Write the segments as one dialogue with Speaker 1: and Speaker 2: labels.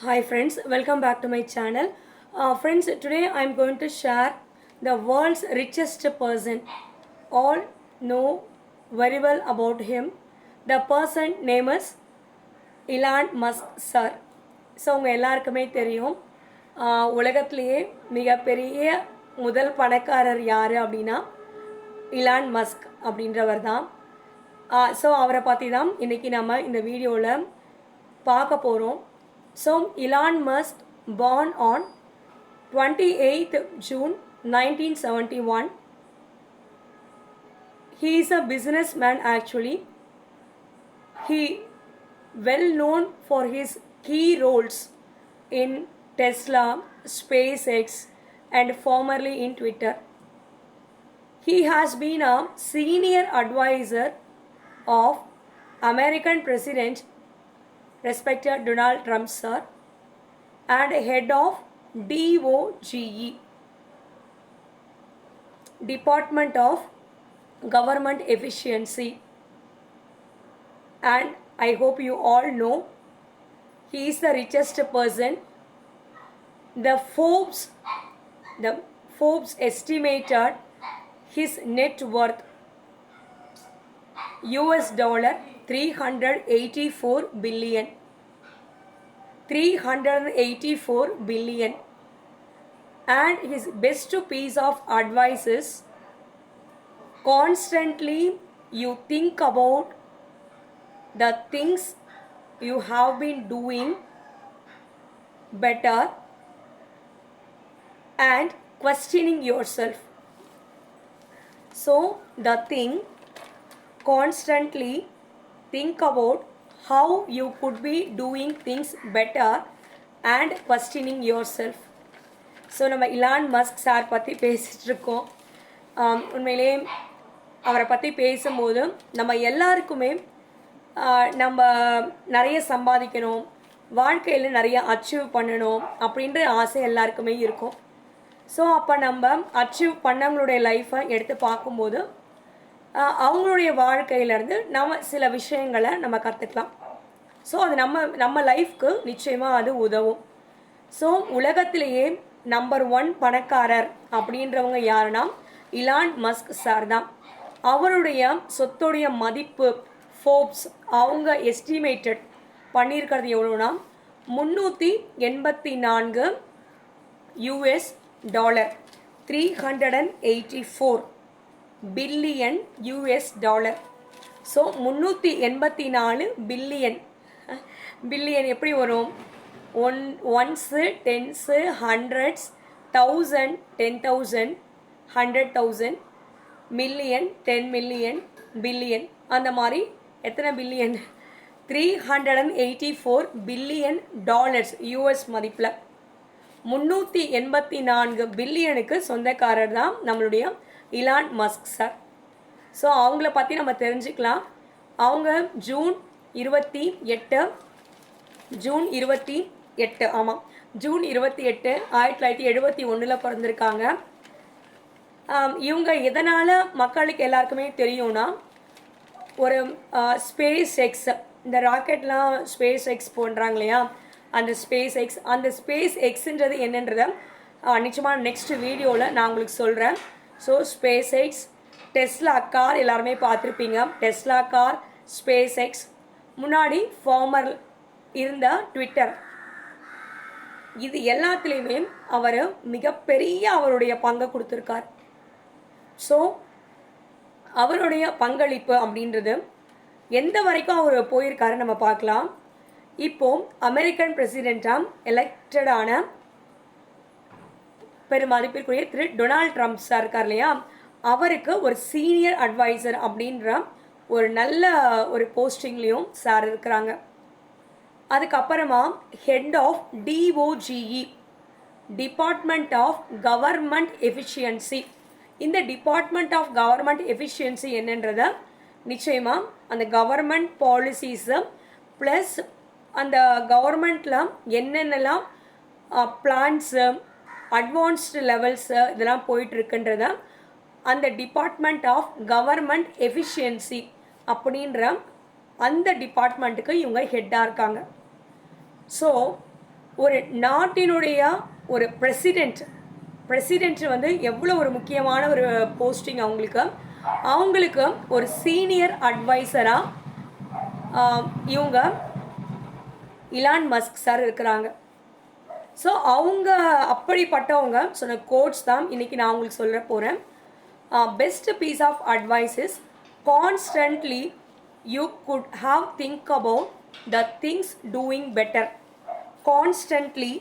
Speaker 1: Hi friends, welcome back to my channel. Uh, friends, today I am going to share the world's richest person. All know very well about him. The person name is Elon Musk sir so உங்கள் எல்லாருக்குமே தெரியும் ஆஹ் உலகத்திலேயே மிகப்பெரிய முதல் பணக்காரர் யார் அப்படின்னா Elon Musk அப்படின்றவர் தான் ஸோ அவரை பற்றி தான் இன்றைக்கி நம்ம இந்த வீடியோவில் பார்க்க போகிறோம் So Elon Musk, born on 28th June 1971, he is a businessman actually. He well known for his key roles in Tesla, SpaceX, and formerly in Twitter. He has been a senior advisor of American President respected donald trump sir and head of doge department of government efficiency. And i hope you all know he is the richest person. The forbes the forbes estimated his net worth us dollar 384 billion. 384 billion. And his best piece of advice is constantly you think about the things you have been doing better and questioning yourself. So the thing constantly think about how you could be doing things better and questioning yourself. So நம்ம Elon Musk sir பற்றி பேசிகிட்ருக்கோம் um, உண்மையிலே அவரை பற்றி பேசும்போது நம்ம எல்லாருக்குமே நம்ம நிறைய சம்பாதிக்கணும் வாழ்க்கையில் நிறைய அச்சீவ் பண்ணணும் அப்படின்ற ஆசை எல்லாருக்குமே இருக்கும். ஸோ அப்போ நம்ம அச்சீவ் பண்ணவங்களுடைய லைஃப்பை எடுத்து பார்க்கும்போது அவங்களுடைய வாழ்க்கையிலேருந்து நம்ம சில விஷயங்களை நம்ம கற்றுக்கலாம் ஸோ அது நம்ம நம்ம லைஃப்க்கு நிச்சயமாக அது உதவும். ஸோ உலகத்திலேயே நம்பர் ஒன் பணக்காரர் அப்படின்றவங்க யாருன்னா இலான் மஸ்க் சார் தான். அவருடைய சொத்துடைய மதிப்பு ஃபோப்ஸ் அவங்க எஸ்டிமேட்டட் பண்ணியிருக்கிறது எவ்வளோனா முந்நூற்றி எண்பத்தி நான்கு US dollar three hundred and eighty four billion US dollar. So முந்நூற்றி எண்பத்தி நாலு பில்லியன். பில்லியன் எப்படி வரும்? One ones tens hundreds thousand ten thousand hundred thousand million ten million billion. அந்த மாதிரி எத்தனை billion? Three hundred and eighty four billion dollars US மதிப்பில். முந்நூற்றி எண்பத்தி நான்கு பில்லியனுக்கு சொந்தக்காரர் தான் நம்மளுடைய இலான் மஸ்க் சார் ஸோ அவங்கள பற்றி நம்ம தெரிஞ்சுக்கலாம். அவங்க ஜூன் இருபத்தி எட்டு ஜூன் இருபத்தி எட்டு ஆமாம் ஜூன் இருபத்தி எட்டு ஆயிரத்தி தொள்ளாயிரத்தி எழுபத்தி ஒன்றில் பிறந்திருக்காங்க. இவங்க எதனால் மக்களுக்கு எல்லாருக்குமே தெரியும்னா ஒரு ஸ்பேஸ் எக்ஸ் இந்த ராக்கெட்லாம் ஸ்பேஸ் எக்ஸ் பண்ணுறாங்க இல்லையா? அந்த ஸ்பேஸ் எக்ஸ் அந்த ஸ்பேஸ் எக்ஸுன்றது என்னன்றதை நிச்சயமாக நெக்ஸ்ட் வீடியோவில் நான் உங்களுக்கு சொல்கிறேன் so space X Tesla car எல்லாருமே பார்த்துருப்பீங்க. டெஸ்லா கார் ஸ்பேஸ் எக்ஸ் முன்னாடி ஃபார்மர் இருந்த ட்விட்டர் இது எல்லாத்துலேயுமே அவர் மிகப்பெரிய அவருடைய பங்கை கொடுத்துருக்கார். ஸோ அவருடைய பங்களிப்பு அப்படின்றது எந்த வரைக்கும் அவர் போயிருக்காரு நம்ம பார்க்கலாம். இப்போ அமெரிக்கன் பிரசிடெண்ட்டாக எலெக்டடான பெரும் மதிப்பிற்குரிய திரு டொனால்ட் ட்ரம்ப் சார் இருக்கார் இல்லையா? அவருக்கு ஒரு சீனியர் அட்வைசர் அப்படின்ற ஒரு நல்ல ஒரு போஸ்டிங்லேயும் சார் இருக்கிறாங்க. அதுக்கப்புறமா head of DOGE department of government efficiency. இந்த டிபார்ட்மெண்ட் ஆஃப் கவர்மெண்ட் எஃபிஷியன்சி என்னன்றத நிச்சயமாக அந்த கவர்மெண்ட் பாலிசிஸு ப்ளஸ் அந்த கவர்மெண்ட்டில் என்னென்னலாம் பிளான்ஸு அட்வான்ஸ்டு லெவல்ஸு இதெல்லாம் போயிட்டுருக்குன்றத அந்த டிபார்ட்மெண்ட் ஆஃப் கவர்மெண்ட் எஃபிஷியன்சி அப்படின்ற அந்த டிபார்ட்மெண்ட்டுக்கு இவங்க ஹெட்டாக இருக்காங்க. ஸோ ஒரு நாட்டினுடைய ஒரு பிரசிடென்ட் பிரசிடென்ட் வந்து எவ்வளோ ஒரு முக்கியமான ஒரு போஸ்டிங் அவங்களுக்கு? அவங்களுக்கு ஒரு சீனியர் அட்வைசராக இவங்க இலான் மஸ்க் சார் இருக்கிறாங்க. ஸோ அவங்க அப்படிப்பட்டவங்க சொன்ன கோட்ஸ் தான் இன்னைக்கு நான் உங்களுக்கு சொல்ல போகிறேன் best piece of advice is constantly you could have think about the things doing better constantly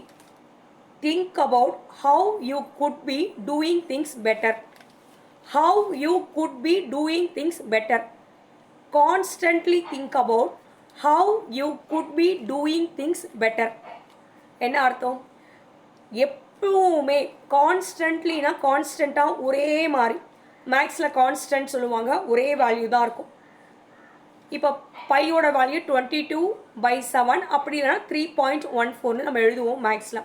Speaker 1: think about how you could be doing things better how you could be doing things better constantly think about how you could be doing things better என்ன அர்த்தம் எப்பவுமே கான்ஸ்டன்ட்லினா கான்ஸ்டண்ட்டாக ஒரே மாதிரி. மேக்ஸில் constant சொல்லுவாங்க ஒரே value தான் இருக்கும். இப்போ பையோட value twenty two by seven அப்படின்னா த்ரீ பாயிண்ட் ஒன் ஃபோர்னு நம்ம எழுதுவோம் மேக்ஸில்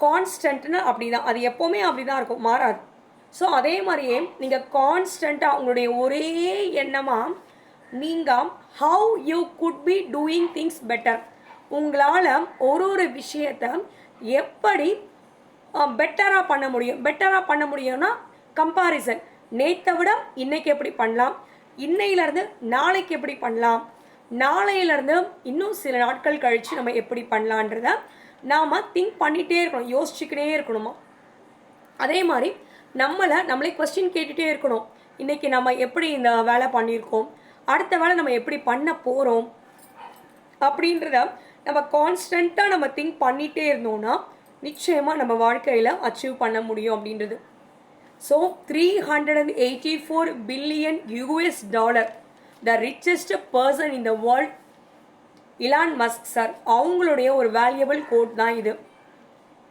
Speaker 1: கான்ஸ்டன்ட்னு அப்படி தான் அது எப்போவுமே அப்படி தான் இருக்கும் மாறாது. ஸோ அதே மாதிரியே நீங்கள் கான்ஸ்டண்ட்டாக உங்களுடைய ஒரே எண்ணமாக நீங்கள் how you could be doing things better உங்களால் ஒரு ஒரு விஷயத்தை எப்படி பெட்டராக பண்ண முடியும்? பெட்டராக பண்ண முடியும்னா கம்பாரிசன் நேற்றை விட இன்னைக்கு எப்படி பண்ணலாம்? இன்னையிலேருந்து நாளைக்கு எப்படி பண்ணலாம்? நாளையிலேருந்து இன்னும் சில நாட்கள் கழித்து நம்ம எப்படி பண்ணலான்றத நாம் திங்க் பண்ணிகிட்டே இருக்கணும் யோசிச்சுக்கிட்டே இருக்கணுமா? அதே மாதிரி நம்மளை நம்மளே கொஸ்டின் கேட்டுகிட்டே இருக்கணும். இன்றைக்கி நம்ம எப்படி இந்த வேலை பண்ணியிருக்கோம்? அடுத்த வேலை நம்ம எப்படி பண்ண போகிறோம் அப்படின்றத நம்ம கான்ஸ்டண்ட்டாக நம்ம திங்க் பண்ணிகிட்டே இருந்தோம்னா நிச்சயமாக நம்ம வாழ்க்கையில் அச்சீவ் பண்ண முடியும் அப்படின்றது. So three hundred and eighty four billion US dollar the richest person in the world Elon Musk sir அவங்களுடைய ஒரு வேல்யூபிள் கோட் தான் இது.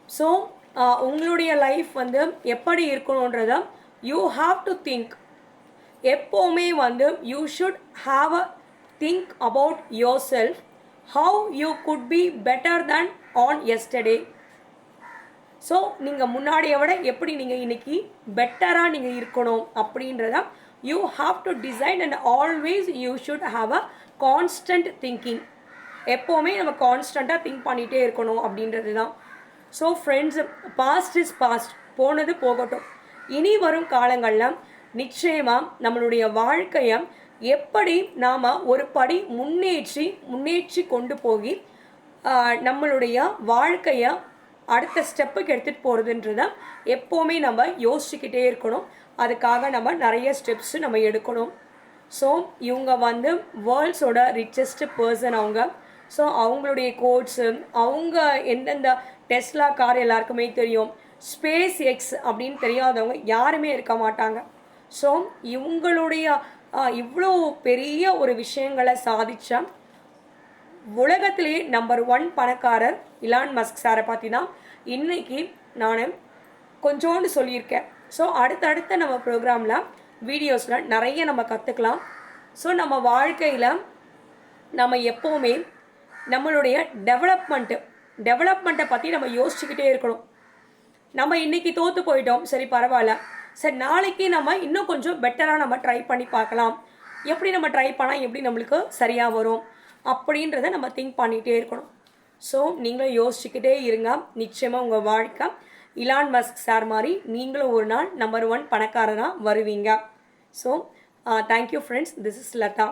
Speaker 1: ஸோ உங்களுடைய லைஃப் வந்து எப்படி இருக்கணுன்றத யூ ஹாவ் டு திங்க் எப்போவுமே வந்து you should have a think about yourself how you could be better than on yesterday so நீங்கள் முன்னாடியை விட எப்படி நீங்கள் இன்னைக்கு பெட்டராக நீங்கள் இருக்கணும் அப்படின்றத you have to design and always you should have a constant thinking எப்போவுமே நம்ம கான்ஸ்டண்ட்டாக திங்க் பண்ணிகிட்டே இருக்கணும் அப்படின்றது தான். So friends past is past போனது போகட்டும். இனி வரும் காலங்களில் நிச்சயமாக நம்மளுடைய வாழ்க்கையை எப்படி நாம் ஒரு படி முன்னேற்றி முன்னேற்றி கொண்டு போய் நம்மளுடைய வாழ்க்கையை அடுத்த ஸ்டெப்புக்கு எடுத்துகிட்டு போகிறதுன்றத எப்போவுமே நம்ம யோசிச்சுக்கிட்டே இருக்கணும். அதுக்காக நம்ம நிறைய ஸ்டெப்ஸு நம்ம எடுக்கணும். ஸோ இவங்க வந்து வேர்ல்ட்ஸோட ரிச்சஸ்ட் பர்சன் அவங்க. ஸோ அவங்களுடைய கோட்ஸு அவங்க எந்தெந்த டெஸ்லா கார் எல்லாருக்குமே தெரியும். ஸ்பேஸ் எக்ஸ் அப்படின்னு தெரியாதவங்க யாருமே இருக்க மாட்டாங்க. ஸோ இவங்களுடைய இவ்வளோ பெரிய ஒரு விஷயங்களை சாதித்த உலகத்திலேயே நம்பர் ஒன் பணக்காரர் இலான் மஸ்க் சாரை பற்றி தான் இன்றைக்கி நான் கொஞ்சோண்டு சொல்லியிருக்கேன். ஸோ அடுத்தடுத்த நம்ம ப்ரோக்ராமில் வீடியோஸில் நிறைய நம்ம கற்றுக்கலாம் ஸோ நம்ம வாழ்க்கையில் நம்ம எப்போவுமே நம்மளுடைய டெவலப்மெண்ட்டு டெவலப்மெண்ட்டை பற்றி நம்ம யோசிச்சுக்கிட்டே இருக்கணும். நம்ம இன்றைக்கி தோற்று போயிட்டோம். சரி பரவாயில்ல. சரி நாளைக்கு நம்ம இன்னும் கொஞ்சம் பெட்டராக நம்ம ட்ரை பண்ணி பார்க்கலாம். எப்படி நம்ம ட்ரை பண்ணால் எப்படி நம்மளுக்கு சரியாக வரும் அப்படின்றத நம்ம திங்க் பண்ணிகிட்டே இருக்கணும். ஸோ நீங்களும் யோசிச்சுக்கிட்டே இருங்க. நிச்சயமாக உங்கள் வாழ்க்கை இலான் மஸ்க் சார் மாதிரி நீங்களும் ஒரு நாள் நம்பர் ஒன் பணக்காரனாக வருவீங்க. So thank you friends this is Latha